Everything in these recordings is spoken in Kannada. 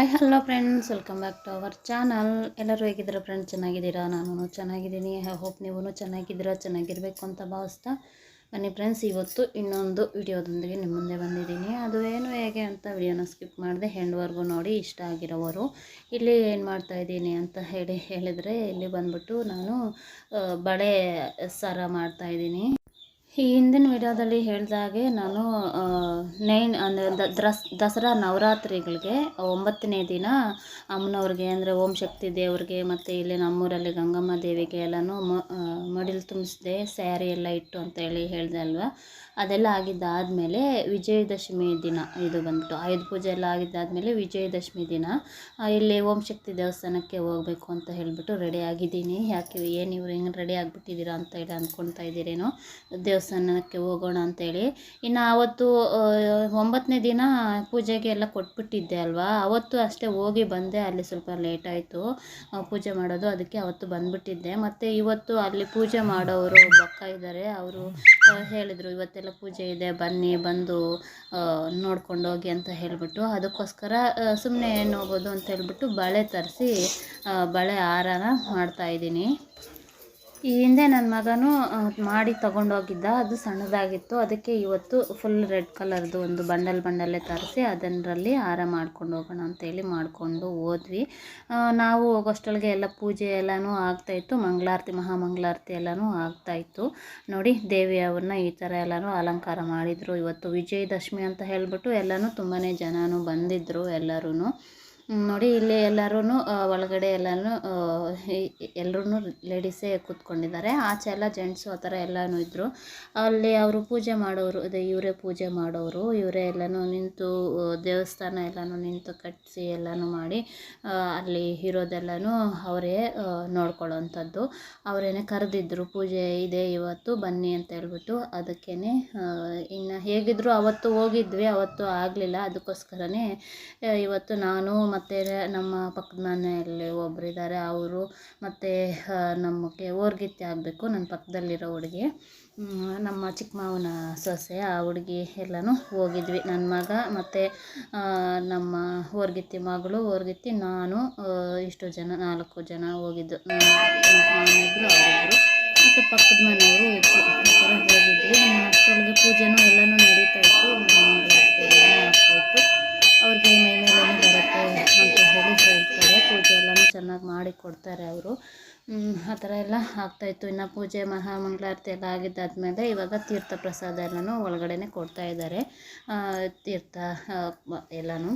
Hi, hello friends welcome back to our channel ಎಲ್ಲರೂ ಹೇಗಿದ್ದೀರಾ ಫ್ರೆಂಡ್ ಚೆನ್ನಾಗಿದ್ದೀರಾ? ನಾನು ಚೆನ್ನಾಗಿದ್ದೀನಿ. ಐ ಹೋಪ್ ನೀವು ಚೆನ್ನಾಗಿದ್ದೀರಾ? ಚೆನ್ನಾಗಿರಬೇಕು ಅಂತ ಭಾವಿಸ್ತಾ ಬನ್ನಿ ಫ್ರೆಂಡ್ಸ್ ಇವತ್ತು ಇನ್ನೊಂದು ವಿಡಿಯೋದೊಂದಿಗೆ ನಿಮ್ಮ ಮುಂದೆ ಬಂದಿದ್ದೀನಿ. ಅದು ಏನು, ಹೇಗೆ ಅಂತ ವಿಡಿಯೋನ ಸ್ಕಿಪ್ ಮಾಡಿದೆ ಹೆಂಡ್ವರೆಗೂ ನೋಡಿ ಇಷ್ಟ ಆಗಿರೋವರು ಇಲ್ಲಿ ಏನು ಮಾಡ್ತಾ ಇದ್ದೀನಿ ಅಂತ ಹೇಳಿ ಹೇಳಿದರೆ ಇಲ್ಲಿ ಬಂದ್ಬಿಟ್ಟು ನಾನು ಬಳೆ ಸರ ಮಾಡ್ತಾ ಇದ್ದೀನಿ. ಈ ಹಿಂದಿನ ವಿಡಿಯೋದಲ್ಲಿ ಹೇಳಿದಾಗೆ ನಾನು ನೈನ್, ಅಂದರೆ ದಸ್ ದಸರಾ ನವರಾತ್ರಿಗಳಿಗೆ ಒಂಬತ್ತನೇ ದಿನ ಅಮ್ಮನವ್ರಿಗೆ, ಅಂದರೆ ಓಂ ಶಕ್ತಿ ದೇವ್ರಿಗೆ ಮತ್ತು ಇಲ್ಲಿ ನಮ್ಮೂರಲ್ಲಿ ಗಂಗಮ್ಮ ದೇವಿಗೆ ಎಲ್ಲನೂ ಮಡಿಲು ತುಂಬಿಸಿದೆ, ಸ್ಯಾರಿ ಎಲ್ಲ ಇಟ್ಟು ಅಂತೇಳಿ ಹೇಳಿದೆ ಅಲ್ವಾ? ಅದೆಲ್ಲ ಆಗಿದ್ದಾದಮೇಲೆ ವಿಜಯದಶಮಿ ದಿನ ಇದು ಬಂದ್ಬಿಟ್ಟು, ಆಯುಧ ಪೂಜೆ ಎಲ್ಲ ಆಗಿದ್ದಾದಮೇಲೆ ವಿಜಯದಶಮಿ ದಿನ. ಇಲ್ಲಿ ಓಂ ಶಕ್ತಿ ದೇವಸ್ಥಾನಕ್ಕೆ ಹೋಗಬೇಕು ಅಂತ ಹೇಳಿಬಿಟ್ಟು ರೆಡಿ ಆಗಿದ್ದೀನಿ. ಯಾಕೆ, ಏನು ಇವ್ರು ಹೆಂಗೆ ರೆಡಿ ಆಗಿಬಿಟ್ಟಿದ್ದೀರಾ ಅಂತ ಹೇಳಿ ಅಂದ್ಕೊಳ್ತಾ ಇದ್ದೀರೇನೋ, ದೇವಸ್ಥಾನಕ್ಕೆ ಹೋಗೋಣ ಅಂತೇಳಿ ಇನ್ನು ಆವತ್ತು ಒಂಬತ್ತನೇ ದಿನ ಪೂಜೆಗೆ ಎಲ್ಲ ಕೊಟ್ಬಿಟ್ಟಿದ್ದೆ ಅಲ್ವಾ? ಅವತ್ತು ಅಷ್ಟೇ ಹೋಗಿ ಬಂದೆ, ಅಲ್ಲಿ ಸ್ವಲ್ಪ ಲೇಟ್ ಆಯಿತು ಪೂಜೆ ಮಾಡೋದು. ಅದಕ್ಕೆ ಅವತ್ತು ಬಂದುಬಿಟ್ಟಿದ್ದೆ. ಮತ್ತು ಇವತ್ತು ಅಲ್ಲಿ ಪೂಜೆ ಮಾಡೋರು ಬಕ್ಕ ಇದ್ದಾರೆ. ಅವರು ಹೇಳಿದರು, ಇವತ್ತೆಲ್ಲ ಪೂಜೆ ಇದೆ, ಬನ್ನಿ, ಬಂದು ನೋಡ್ಕೊಂಡು ಹೋಗಿ ಅಂತ ಹೇಳಿಬಿಟ್ಟು ಅದಕ್ಕೋಸ್ಕರ ಸುಮ್ಮನೆ ಏನು ಹೋಗೋದು ಅಂತ ಹೇಳ್ಬಿಟ್ಟು ಬಳೆ ತರಿಸಿ ಬಳೆ ಹಾರನ ಮಾಡ್ತಾಯಿದ್ದೀನಿ ಈ ಹಿಂದೆ ನನ್ನ ಮಗನು ಮಾಡಿ ತಗೊಂಡೋಗಿದ್ದ. ಅದು ಸಣ್ಣದಾಗಿತ್ತು. ಅದಕ್ಕೆ ಇವತ್ತು ಫುಲ್ ರೆಡ್ ಕಲರ್ದು ಒಂದು ಬಂಡಲ್ ಬಂಡಲ್ಲೇ ತರಿಸಿ ಅದನ್ನರಲ್ಲಿ ಹಾರ ಮಾಡ್ಕೊಂಡು ಹೋಗೋಣ ಅಂತೇಳಿ ಮಾಡಿಕೊಂಡು ಹೋದ್ವಿ. ನಾವು ಹೋಗೋಷ್ಟೊಳಗೆ ಎಲ್ಲ ಪೂಜೆ ಎಲ್ಲನೂ ಆಗ್ತಾಯಿತ್ತು ಮಂಗಳಾರತಿ, ಮಹಾಮಂಗಳಾರತಿ ಎಲ್ಲನೂ ಆಗ್ತಾಯಿತ್ತು ನೋಡಿ ದೇವಿಯವ್ರನ್ನ ಈ ಥರ ಎಲ್ಲನೂ ಅಲಂಕಾರ ಮಾಡಿದರು. ಇವತ್ತು ವಿಜಯದಶಮಿ ಅಂತ ಹೇಳಿಬಿಟ್ಟು ಎಲ್ಲನೂ ತುಂಬಾ ಜನನೂ ಬಂದಿದ್ದರು ಎಲ್ಲರೂ ನೋಡಿ ಇಲ್ಲಿ ಎಲ್ಲರೂ ಒಳಗಡೆ ಎಲ್ಲನೂ ಎಲ್ಲರೂ ಲೇಡೀಸೇ ಕೂತ್ಕೊಂಡಿದ್ದಾರೆ. ಆಚೆ ಎಲ್ಲ ಜೆಂಟ್ಸು ಆ ಥರ ಎಲ್ಲನೂ ಇದ್ದರು ಅಲ್ಲಿ ಅವರು ಪೂಜೆ ಮಾಡೋರು, ಅದೇ ಇವರೇ ಪೂಜೆ ಮಾಡೋರು, ಇವರೇ ಎಲ್ಲನೂ ನಿಂತು ದೇವಸ್ಥಾನ ಎಲ್ಲನೂ ನಿಂತು ಕಟ್ಟಿಸಿ ಎಲ್ಲನೂ ಮಾಡಿ ಅಲ್ಲಿ ಇರೋದೆಲ್ಲನೂ ಅವರೇ ನೋಡ್ಕೊಳ್ಳೋವಂಥದ್ದು ಅವರೇನೆ ಕರೆದಿದ್ರು, ಪೂಜೆ ಇದೆ ಇವತ್ತು, ಬನ್ನಿ ಅಂತ ಹೇಳ್ಬಿಟ್ಟು ಅದಕ್ಕೇ ಇನ್ನು ಹೇಗಿದ್ರು ಅವತ್ತು ಹೋಗಿದ್ವಿ, ಅವತ್ತು ಆಗಲಿಲ್ಲ. ಅದಕ್ಕೋಸ್ಕರನೇ ಇವತ್ತು ನಾನು ನಮ್ಮ ಪಕ್ಕದ ಮನೆಯಲ್ಲಿ ಒಬ್ಬರಿದ್ದಾರೆ ಅವರು ಮತ್ತು ನಮಗೆ ಓರ್ಗಿತ್ತಿ ಆಗಬೇಕು ನನ್ನ ಪಕ್ಕದಲ್ಲಿರೋ ಹುಡುಗಿ. ನಮ್ಮ ಚಿಕ್ಕ ಮಾವನ ಸೊಸೆ ಆ ಹುಡುಗಿ ಎಲ್ಲನೂ ಹೋಗಿದ್ವಿ. ನನ್ನ ಮಗ ಮತ್ತು ನಮ್ಮ ಓರ್ಗಿತ್ತಿ ಮಗಳು ಓರ್ಗಿತ್ತಿ ನಾನು ಇಷ್ಟು ಜನ, ನಾಲ್ಕು ಜನ ಹೋಗಿದ್ದು. ನಾನಿಬ್ಬರು ಅವರಿಬ್ಬರು ಮತ್ತು ಪಕ್ಕದ ಮನೆಯವರು ಥರ ಹೋಗಿದ್ವಿ. ಅಷ್ಟರೊಳಗೆ ಪೂಜೆನೂ ಎಲ್ಲನೂ ನಡೀತಾ ಇತ್ತು. ಅವ್ರಿಗೆ ಚೆನ್ನಾಗಿ ಮಾಡಿ ಕೊಡ್ತಾರೆ ಅವರು. ಆ ಥರ ಎಲ್ಲ ಆಗ್ತಾಯಿತ್ತು ಇನ್ನು ಪೂಜೆ ಮಹಾಮಂಗಳಾರತಿ ಎಲ್ಲ ಆಗಿದ್ದಾದಮೇಲೆ ಇವಾಗ ತೀರ್ಥ ಪ್ರಸಾದ ಎಲ್ಲನೂ ಒಳಗಡೆನೆ ಕೊಡ್ತಾ ಇದ್ದಾರೆ. ಆ, ತೀರ್ಥ ಎಲ್ಲನೂ.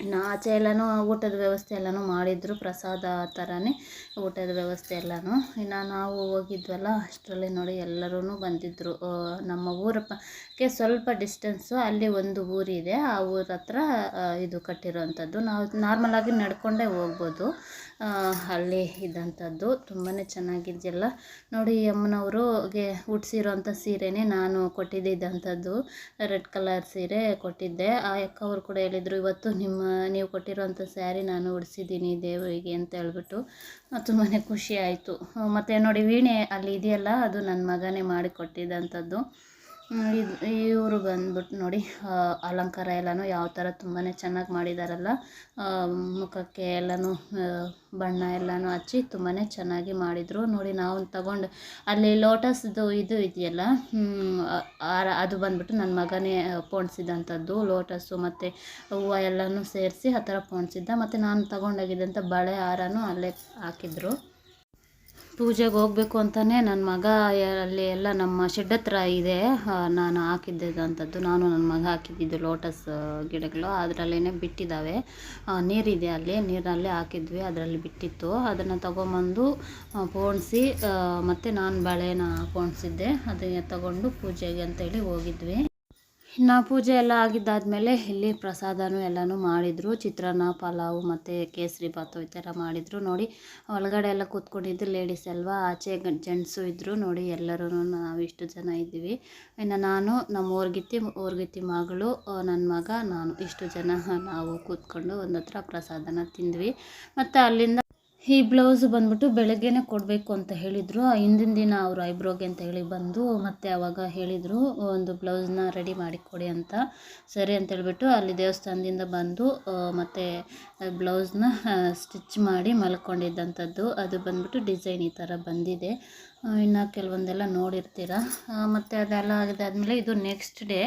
ಇನ್ನು ಆಚೆ ಎಲ್ಲನೂ ಊಟದ ವ್ಯವಸ್ಥೆ ಎಲ್ಲನೂ ಮಾಡಿದ್ರು, ಪ್ರಸಾದ ಥರನೇ ಊಟದ ವ್ಯವಸ್ಥೆ ಎಲ್ಲನೂ. ಇನ್ನು ನಾವು ಹೋಗಿದ್ವಲ್ಲ, ಅಷ್ಟರಲ್ಲಿ ನೋಡಿ ಎಲ್ಲರೂ ಬಂದಿದ್ದರು ನಮ್ಮ ಊರ ಸ್ವಲ್ಪ ಡಿಸ್ಟೆನ್ಸು ಅಲ್ಲಿ ಒಂದು ಊರಿದೆ. ಆ ಊರ ಹತ್ರ ಇದು ಕಟ್ಟಿರೋವಂಥದ್ದು. ನಾವು ನಾರ್ಮಲಾಗಿ ನಡ್ಕೊಂಡೇ ಹೋಗ್ಬೋದು. ಅಲ್ಲಿ ಇದ್ದಂಥದ್ದು ತುಂಬಾ ಚೆನ್ನಾಗಿದೆಯಲ್ಲ. ನೋಡಿ ಅಮ್ಮನವ್ರಿಗೆ ಉಡ್ಸಿರೋಂಥ ಸೀರೆನೇ ನಾನು ಕೊಟ್ಟಿದ್ದಂಥದ್ದು ರೆಡ್ ಕಲರ್ ಸೀರೆ ಕೊಟ್ಟಿದ್ದೆ. ಆ ಅಕ್ಕ ಅವ್ರು ಕೂಡ ಹೇಳಿದರು, ಇವತ್ತು ನಿಮ್ಮ, ನೀವು ಕೊಟ್ಟಿರೋಂಥ ಸ್ಯಾರಿ ನಾನು ಉಡಿಸಿದ್ದೀನಿ ದೇವರಿಗೆ ಅಂತ ಹೇಳ್ಬಿಟ್ಟು ತುಂಬಾ ಖುಷಿ ಆಯಿತು. ಮತ್ತು ನೋಡಿ ವೀಣೆ ಅಲ್ಲಿ ಇದೆಯಲ್ಲ, ಅದು ನನ್ನ ಮಗನೇ ಮಾಡಿ ಕೊಟ್ಟಿದ್ದಂಥದ್ದು. ಇದು ಇವರು ಬಂದ್ಬಿಟ್ಟು ನೋಡಿ ಅಲಂಕಾರ ಎಲ್ಲನೂ ಯಾವ ಥರ ತುಂಬಾ ಚೆನ್ನಾಗಿ ಮಾಡಿದಾರಲ್ಲ. ಮುಖಕ್ಕೆ ಎಲ್ಲನೂ ಬಣ್ಣ ಎಲ್ಲನೂ ಹಚ್ಚಿ ತುಂಬಾ ಚೆನ್ನಾಗಿ ಮಾಡಿದರು. ನೋಡಿ ನಾವು ತಗೊಂಡು ಅಲ್ಲಿ ಲೋಟಸ್ದು ಇದು ಇದೆಯಲ್ಲ ಅದು ಬಂದ್ಬಿಟ್ಟು ನನ್ನ ಮಗನೇ ಪೋಣಿಸಿದಂಥದ್ದು ಲೋಟಸ್ಸು ಮತ್ತು ಹೂವು ಎಲ್ಲನೂ ಸೇರಿಸಿ ಆ ಥರ ಪೋಣಿಸಿದ್ದ. ಮತ್ತು ನಾನು ತಗೊಂಡೋಗಿದ್ದಂಥ ಬಳೆ ಹಾರನೂ ಅಲ್ಲೇ ಹಾಕಿದ್ರು. ಪೂಜೆಗೆ ಹೋಗ್ಬೇಕು ಅಂತಲೇ ನನ್ನ ಮಗ ಅಲ್ಲಿ ಎಲ್ಲ ನಮ್ಮ ಶೆಡ್ ಹತ್ರ ಇದೆ. ನಾನು ಹಾಕಿದ್ದಂಥದ್ದು ನಾನು ನನ್ನ ಮಗ ಹಾಕಿದ್ದಿದ್ದು ಲೋಟಸ್ ಗಿಡಗಳು. ಅದರಲ್ಲೇ ಬಿಟ್ಟಿದ್ದಾವೆ. ನೀರಿದೆ ಅಲ್ಲಿ. ನೀರಲ್ಲೇ ಹಾಕಿದ್ವಿ. ಅದರಲ್ಲಿ ಬಿಟ್ಟಿತ್ತು. ಅದನ್ನು ತೊಗೊಂಬಂದು ಪೋಣಿಸಿ ಮತ್ತು ನಾನು ಬಳೆನ ಪೋಣಿಸಿದ್ದೆ. ಅದನ್ನು ತಗೊಂಡು ಪೂಜೆಗೆ ಅಂತೇಳಿ ಹೋಗಿದ್ವಿ. ಇನ್ನು ಪೂಜೆ ಎಲ್ಲ ಆಗಿದ್ದಾದಮೇಲೆ ಇಲ್ಲಿ ಪ್ರಸಾದನೂ ಎಲ್ಲನೂ ಮಾಡಿದರು. ಚಿತ್ರಾನ್ನ, ಪಲಾವು ಮತ್ತು ಕೇಸರಿ ಬಾತು ಈ ಥರ ಮಾಡಿದರು. ನೋಡಿ, ಒಳಗಡೆ ಎಲ್ಲ ಕೂತ್ಕೊಂಡಿದ್ದು ಲೇಡೀಸ್ ಅಲ್ವಾ? ಆಚೆ ಜೆಂಟ್ಸು ಇದ್ದರು ನೋಡಿ ಎಲ್ಲರೂ ನಾವು ಇಷ್ಟು ಜನ ಇದ್ದೀವಿ. ಇನ್ನು ನಾನು, ನಮ್ಮ ಊರ್ಗಿತ್ತಿ ಊರ್ಗಿತ್ತಿ ಮಗಳು ನನ್ನ ಮಗ, ನಾನು ಇಷ್ಟು ಜನ ನಾವು ಕೂತ್ಕೊಂಡು ಒಂದು ಹತ್ರ ಪ್ರಸಾದನ ತಿಂದ್ವಿ. ಮತ್ತು ಅಲ್ಲಿಂದ ಈ ಬ್ಲೌಸ್ ಬಂದ್ಬಿಟ್ಟು ಬೆಳಗ್ಗೆನೇ ಕೊಡಬೇಕು ಅಂತ ಹೇಳಿದರು. ಹಿಂದಿನ ದಿನ ಅವರು ಐಬ್ರೋಗೆ ಅಂತ ಹೇಳಿ ಬಂದು ಮತ್ತೆ ಆವಾಗ ಹೇಳಿದರು, ಒಂದು ಬ್ಲೌಸ್ನ ರೆಡಿ ಮಾಡಿ ಕೊಡಿ ಅಂತ. ಸರಿ ಅಂತ ಹೇಳ್ಬಿಟ್ಟು ಅಲ್ಲಿ ದೇವಸ್ಥಾನದಿಂದ ಬಂದು ಮತ್ತು ಬ್ಲೌಸ್ನ ಸ್ಟಿಚ್ ಮಾಡಿ ಮಲ್ಕೊಂಡಿದ್ದಂಥದ್ದು. ಅದು ಬಂದ್ಬಿಟ್ಟು ಡಿಸೈನ್ ಈ ಥರ ಬಂದಿದೆ. ಇನ್ನು ಕೆಲವೊಂದೆಲ್ಲ ನೋಡಿರ್ತೀರ. ಮತ್ತು ಅದೆಲ್ಲ ಆಗಿದಾದಮೇಲೆ ಇದು ನೆಕ್ಸ್ಟ್ ಡೇ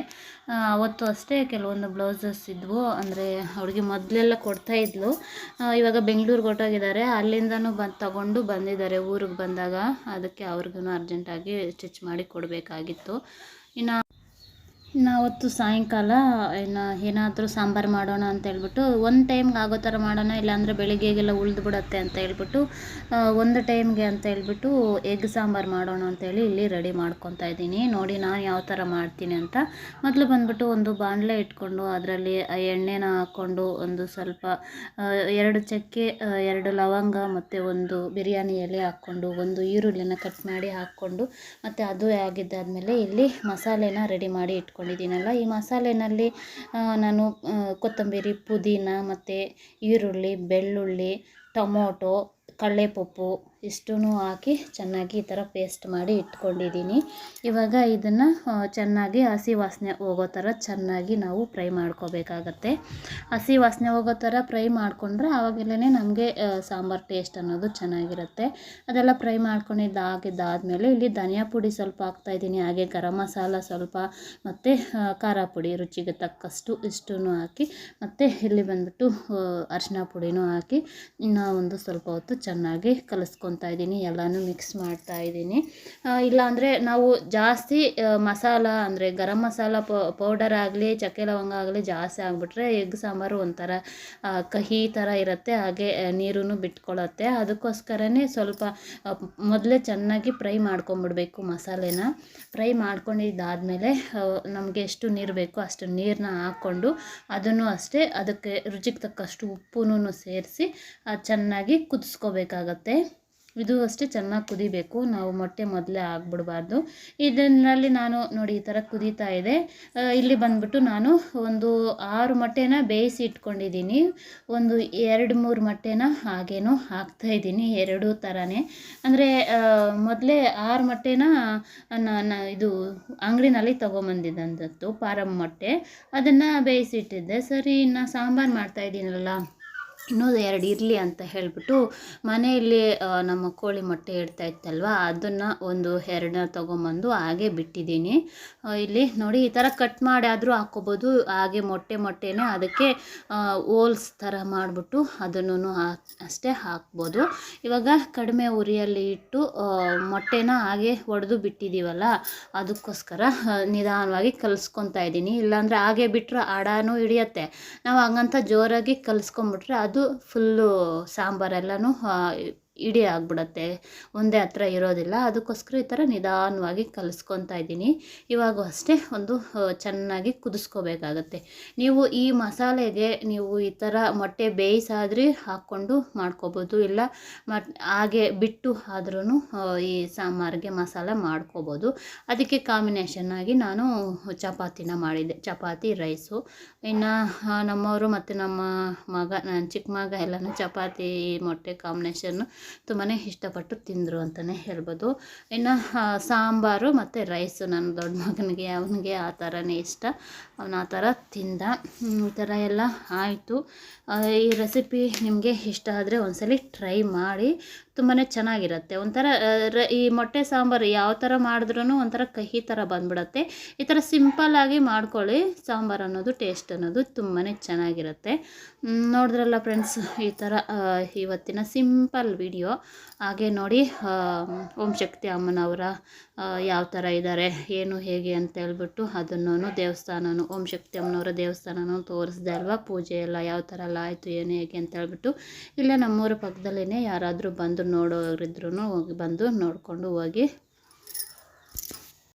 ಅವತ್ತು ಅಷ್ಟೇ ಕೆಲವೊಂದು ಬ್ಲೌಸಸ್ ಇದ್ವು. ಅಂದರೆ ಅವ್ರಿಗೆ ಮೊದಲೆಲ್ಲ ಕೊಡ್ತಾ ಇದ್ಲು. ಇವಾಗ ಬೆಂಗಳೂರಿಗೆ ಹೊಟ್ಟೋಗಿದ್ದಾರೆ ಅಲ್ಲಿಂದನೂ ಬಂದು ತಗೊಂಡು ಬಂದಿದ್ದಾರೆ. ಊರಿಗೆ ಬಂದಾಗ ಅದಕ್ಕೆ ಅವ್ರಿಗೂ ಅರ್ಜೆಂಟಾಗಿ ಸ್ಟಿಚ್ ಮಾಡಿ ಕೊಡಬೇಕಾಗಿತ್ತು. ಇನ್ನು ಇನ್ನು ಅವತ್ತು ಸಾಯಂಕಾಲ, ಇನ್ನು ಏನಾದರೂ ಸಾಂಬಾರು ಮಾಡೋಣ ಅಂತ ಹೇಳ್ಬಿಟ್ಟು, ಒಂದು ಟೈಮ್ಗೆ ಆಗೋ ಥರ ಮಾಡೋಣ, ಇಲ್ಲಾಂದರೆ ಬೆಳಿಗ್ಗೆಗೆಲ್ಲ ಉಳಿದು ಬಿಡುತ್ತೆ ಅಂತ ಹೇಳ್ಬಿಟ್ಟು ಒಂದು ಟೈಮ್ಗೆ ಅಂತ ಹೇಳ್ಬಿಟ್ಟು ಎಗ್ ಸಾಂಬಾರು ಮಾಡೋಣ ಅಂತೇಳಿ ಇಲ್ಲಿ ರೆಡಿ ಮಾಡ್ಕೊತಾ ಇದ್ದೀನಿ. ನೋಡಿ ನಾನು ಯಾವ ಥರ ಮಾಡ್ತೀನಿ ಅಂತ. ಮೊದಲು ಬಂದ್ಬಿಟ್ಟು ಒಂದು ಬಾಣಲೆ ಇಟ್ಕೊಂಡು, ಅದರಲ್ಲಿ ಎಣ್ಣೆನ ಹಾಕ್ಕೊಂಡು ಒಂದು ಸ್ವಲ್ಪ ಎರಡು ಚಕ್ಕೆ ಎರಡು ಲವಂಗ ಮತ್ತು ಒಂದು ಬಿರಿಯಾನಿ ಎಲೆ ಹಾಕ್ಕೊಂಡು, ಒಂದು ಈರುಳ್ಳಿನ ಕಟ್ ಮಾಡಿ ಹಾಕ್ಕೊಂಡು, ಮತ್ತು ಅದು ಆಗಿದ್ದಾದಮೇಲೆ ಇಲ್ಲಿ ಮಸಾಲೆನ ರೆಡಿ ಮಾಡಿ ಇಟ್ಕೊಂಡಿದ್ದೀನಲ್ಲ ಈ ಮಸಾಲೆನಲ್ಲಿ ನಾನು ಕೊತ್ತಂಬರಿ ಪುದೀನ ಮತ್ತು ಈರುಳ್ಳಿ ಬೆಳ್ಳುಳ್ಳಿ ಟೊಮೊಟೊ ಕಡಲೆಪಪ್ಪು ಇಷ್ಟೂ ಹಾಕಿ ಚೆನ್ನಾಗಿ ಈ ಥರ ಪೇಸ್ಟ್ ಮಾಡಿ ಇಟ್ಕೊಂಡಿದ್ದೀನಿ. ಇವಾಗ ಇದನ್ನು ಚೆನ್ನಾಗಿ ಹಸಿ ವಾಸನೆ ಹೋಗೋ ಥರ ಚೆನ್ನಾಗಿ ನಾವು ಫ್ರೈ ಮಾಡ್ಕೋಬೇಕಾಗತ್ತೆ. ಹಸಿ ವಾಸನೆ ಹೋಗೋ ಥರ ಫ್ರೈ ಮಾಡಿಕೊಂಡ್ರೆ ಆವಾಗಲೇ ನಮಗೆ ಸಾಂಬಾರು ಟೇಸ್ಟ್ ಅನ್ನೋದು ಚೆನ್ನಾಗಿರುತ್ತೆ. ಅದೆಲ್ಲ ಫ್ರೈ ಮಾಡ್ಕೊಂಡಿದ್ದಾಗಿದ್ದಾದಮೇಲೆ ಇಲ್ಲಿ ಧನಿಯಾ ಪುಡಿ ಸ್ವಲ್ಪ ಹಾಕ್ತಾಯಿದ್ದೀನಿ ಹಾಗೆ ಗರಂ ಮಸಾಲ ಸ್ವಲ್ಪ, ಮತ್ತು ಖಾರ ಪುಡಿ ರುಚಿಗೆ ತಕ್ಕಷ್ಟು ಇಷ್ಟೂ ಹಾಕಿ, ಮತ್ತು ಇಲ್ಲಿ ಬಂದ್ಬಿಟ್ಟು ಅರಿಶಿನ ಪುಡಿನೂ ಹಾಕಿ ಇನ್ನೂ ಒಂದು ಸ್ವಲ್ಪ ಹೊತ್ತು ಚೆನ್ನಾಗಿ ಕಲಿಸ್ಕೊತಾ ಇದ್ದೀನಿ, ಎಲ್ಲನೂ ಮಿಕ್ಸ್ ಮಾಡ್ತಾ ಇದ್ದೀನಿ. ಇಲ್ಲಾಂದರೆ ನಾವು ಜಾಸ್ತಿ ಮಸಾಲ ಅಂದರೆ ಗರಂ ಮಸಾಲ ಪೌಡರ್ ಆಗಲಿ, ಚಕ್ಕೆ ಲವಂಗ ಆಗಲಿ ಜಾಸ್ತಿ ಆಗಿಬಿಟ್ರೆ ಎಗ್ ಸಾಂಬಾರು ಒಂಥರ ಕಹಿ ಥರ ಇರುತ್ತೆ, ಹಾಗೆ ನೀರೂ ಬಿಟ್ಕೊಳ್ಳುತ್ತೆ ಅದಕ್ಕೋಸ್ಕರನೇ ಸ್ವಲ್ಪ ಮೊದಲೇ ಚೆನ್ನಾಗಿ ಫ್ರೈ ಮಾಡ್ಕೊಂಬಿಡ್ಬೇಕು ಮಸಾಲೆನ. ಫ್ರೈ ಮಾಡ್ಕೊಂಡಿದ್ದಾದಮೇಲೆ ನಮಗೆ ಎಷ್ಟು ನೀರು ಬೇಕೋ ಅಷ್ಟು ನೀರನ್ನ ಹಾಕ್ಕೊಂಡು ಅದನ್ನು ಅಷ್ಟೇ ಅದಕ್ಕೆ ರುಚಿಗೆ ತಕ್ಕಷ್ಟು ಉಪ್ಪುನೂ ಸೇರಿಸಿ ಚೆನ್ನಾಗಿ ಕುದಿಸ್ಕೋಬೇಕಾಗತ್ತೆ. ಇದು ಅಷ್ಟೇ ಚೆನ್ನಾಗಿ ಕುದಿಬೇಕು. ನಾವು ಮೊಟ್ಟೆ ಮೊದಲೇ ಆಗ್ಬಿಡ್ಬಾರ್ದು. ಇದರಲ್ಲಿ ನಾನು ನೋಡಿ ಈ ಥರ ಕುದೀತಾ ಇದೆ. ಇಲ್ಲಿ ಬಂದ್ಬಿಟ್ಟು ನಾನು ಒಂದು ಆರು ಮೊಟ್ಟೆನ ಬೇಯಿಸಿ ಇಟ್ಕೊಂಡಿದ್ದೀನಿ. ಒಂದು ಎರಡು ಮೂರು ಮೊಟ್ಟೆನ ಹಾಕ್ತಾ ಇದ್ದೀನಿ, ಎರಡೂ ಥರನೇ. ಅಂದರೆ ಮೊದಲೇ ಆರು ಮೊಟ್ಟೆನ ಇದು ಅಂಗಡಿನಲ್ಲಿ ತೊಗೊಂಬಂದಿದ್ದಂಥದ್ದು ಪಾರಮ್ ಮೊಟ್ಟೆ. ಅದನ್ನು ಬೇಯಿಸಿಟ್ಟಿದ್ದೆ. ಸರಿ, ಇನ್ನು ಸಾಂಬಾರು ಮಾಡ್ತಾಯಿದ್ದೀನಲ್ಲ ಇನ್ನೂ ಎರಡು ಇರಲಿ ಅಂತ ಹೇಳಿಬಿಟ್ಟು ಮನೆಯಲ್ಲಿ ನಮ್ಮ ಕೋಳಿ ಮೊಟ್ಟೆ ಇಡ್ತಾ ಇತ್ತಲ್ವ, ಅದನ್ನು ಒಂದು ಎರಡನ್ನ ತೊಗೊಂಬಂದು ಹಾಗೆ ಬಿಟ್ಟಿದ್ದೀನಿ. ಇಲ್ಲಿ ನೋಡಿ, ಈ ಥರ ಕಟ್ ಮಾಡಿ ಆದರೂ ಹಾಕ್ಕೋಬೋದು. ಹಾಗೆ ಮೊಟ್ಟೆ ಮೊಟ್ಟೆನೇ ಅದಕ್ಕೆ ಹೋಲ್ಸ್ ಥರ ಮಾಡಿಬಿಟ್ಟು ಅದನ್ನು ಅಷ್ಟೇ ಹಾಕ್ಬೋದು. ಇವಾಗ ಕಡಿಮೆ ಉರಿಯಲ್ಲಿ ಇಟ್ಟು ಮೊಟ್ಟೆನ ಹಾಗೆ ಒಡೆದು ಬಿಟ್ಟಿದ್ದೀವಲ್ಲ ಅದಕ್ಕೋಸ್ಕರ ನಿಧಾನವಾಗಿ ಕಲಿಸ್ಕೊತಾ ಇದ್ದೀನಿ. ಇಲ್ಲಾಂದರೆ ಹಾಗೆ ಬಿಟ್ಟರೆ ಅಡಾನು ಹಿಡಿಯತ್ತೆ. ನಾವು ಹಂಗಂತ ಜೋರಾಗಿ ಕಲಿಸ್ಕೊಂಬಿಟ್ರೆ ಅದು ಫುಲ್ಲು ಸಾಂಬಾರೆಲ್ಲನೂ ಇಡಿ ಆಗಿಬಿಡತ್ತೆ, ಒಂದೇ ಹತ್ರ ಇರೋದಿಲ್ಲ. ಅದಕ್ಕೋಸ್ಕರ ಈ ಥರ ನಿಧಾನವಾಗಿ ಕಲಿಸ್ಕೊತಾ ಇದ್ದೀನಿ. ಇವಾಗ ಅಷ್ಟೇ ಒಂದು ಚೆನ್ನಾಗಿ ಕುದಿಸ್ಕೋಬೇಕಾಗತ್ತೆ. ನೀವು ಈ ಮಸಾಲೆಗೆ ನೀವು ಈ ಥರ ಮೊಟ್ಟೆ ಬೇಯಿಸಾದ್ರೆ ಹಾಕ್ಕೊಂಡು ಮಾಡ್ಕೋಬೋದು. ಇಲ್ಲ ಹಾಗೆ ಬಿಟ್ಟು ಆದ್ರೂ ಈ ಸಾಂಬಾರಿಗೆ ಮಸಾಲೆ ಮಾಡ್ಕೋಬೋದು. ಅದಕ್ಕೆ ಕಾಂಬಿನೇಷನ್ ಆಗಿ ನಾನು ಚಪಾತಿನ ಮಾಡಿದ್ದೆ. ಚಪಾತಿ, ರೈಸು. ಇನ್ನು ನಮ್ಮವರು ಮತ್ತು ನಮ್ಮ ಮಗ ನನ್ನ ಚಿಕ್ಕ ಮಗ ಎಲ್ಲನೂ ಚಪಾತಿ, ಮೊಟ್ಟೆ ಕಾಂಬಿನೇಷನ್ನು ತುಂಬಾ ಇಷ್ಟಪಟ್ಟು ತಿಂದರು ಅಂತಲೇ ಹೇಳ್ಬೋದು. ಇನ್ನು ಸಾಂಬಾರು ಮತ್ತು ರೈಸು ನನ್ನ ದೊಡ್ಡ ಮಗನಿಗೆ, ಅವನಿಗೆ ಆ ಥರನೇ ಇಷ್ಟ. ಅವನು ಆ ಥರ ತಿಂದ. ಈ ಥರ ಎಲ್ಲ ಆಯಿತು. ಈ ರೆಸಿಪಿ ನಿಮಗೆ ಇಷ್ಟ ಆದರೆ ಒಂದ್ಸಲಿ ಟ್ರೈ ಮಾಡಿ. ತುಂಬಾ ಚೆನ್ನಾಗಿರುತ್ತೆ. ಒಂಥರ ಈ ಮೊಟ್ಟೆ ಸಾಂಬಾರು ಯಾವ ಥರ ಮಾಡಿದ್ರೂ ಒಂಥರ ಕಹಿ ಥರ ಬಂದ್ಬಿಡುತ್ತೆ. ಈ ಥರ ಸಿಂಪಲ್ಲಾಗಿ ಮಾಡ್ಕೊಳ್ಳಿ. ಸಾಂಬಾರು ಅನ್ನೋದು ಟೇಸ್ಟ್ ಅನ್ನೋದು ತುಂಬಾ ಚೆನ್ನಾಗಿರುತ್ತೆ. ನೋಡಿದ್ರಲ್ಲ ಫ್ರೆಂಡ್ಸ್ ಈ ಥರ ಇವತ್ತಿನ ಸಿಂಪಲ್ ವಿಡಿಯೋ ಹಾಗೆ ನೋಡಿ ಓಂ ಶಕ್ತಿ ಅಮ್ಮನವರ ಯಾವ ಥರ ಇದ್ದಾರೆ ಏನು ಹೇಗೆ ಅಂತ ಹೇಳ್ಬಿಟ್ಟು ಅದನ್ನು ದೇವಸ್ಥಾನನೂ, ಓಂ ಶಕ್ತಿ ಅಮ್ಮನವರ ದೇವಸ್ಥಾನನೂ ತೋರಿಸ್ದೆ ಅಲ್ವಾ? ಪೂಜೆ ಎಲ್ಲ ಯಾವ ಥರ ಎಲ್ಲ ಆಯಿತು, ಏನು ಹೇಗೆ ಅಂತ ಹೇಳ್ಬಿಟ್ಟು ಇಲ್ಲೇ ನಮ್ಮೂರ ಪಕ್ಕದಲ್ಲೇ ಯಾರಾದರೂ ಬಂದು ನೋಡೋರಿದ್ರು ಹೋಗಿ ಬಂದು ನೋಡಿಕೊಂಡು ಹೋಗಿ